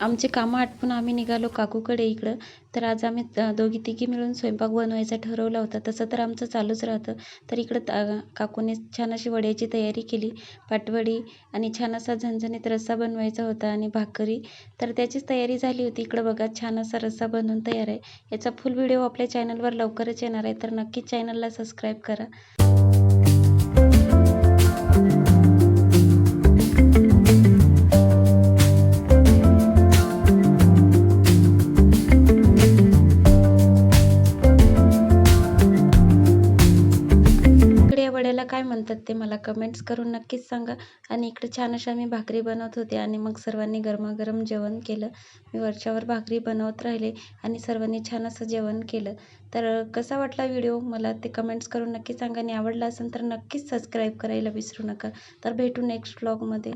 आमचे कामं आटपून आम्ही निघालो काकूकडे इकडं. तर आज आम्ही दोघी तिघी मिळून स्वयंपाक बनवायचा ठरवला होता. तसं तर आमचं चालूच राहतं. तर इकडं ता काकूने छान अशी वड्याची तयारी केली. पाटवडी आणि छान असा झणझणीत रस्सा बनवायचा होता आणि भाकरी. तर त्याचीच तयारी झाली होती. इकडं बघा छान असा रस्सा बनवून तयार आहे. याचा फुल व्हिडिओ आपल्या चॅनलवर लवकरच येणार आहे. तर नक्कीच चॅनलला सबस्क्राईब करा. वड्याला काय म्हणतात ते मला कमेंट्स करून नक्कीच सांगा. आणि इकडे छान अशा मी भाकरी बनवत होते आणि मग सर्वांनी गरमागरम जेवण केलं. मी वरच्यावर भाकरी बनवत राहिले आणि सर्वांनी छान असं जेवण केलं. तर कसा वाटला व्हिडिओ मला ते कमेंट्स करून नक्की सांगा. आणि आवडला असेल तर नक्कीच सबस्क्राईब करायला विसरू नका. तर भेटू नेक्स्ट व्लॉगमध्ये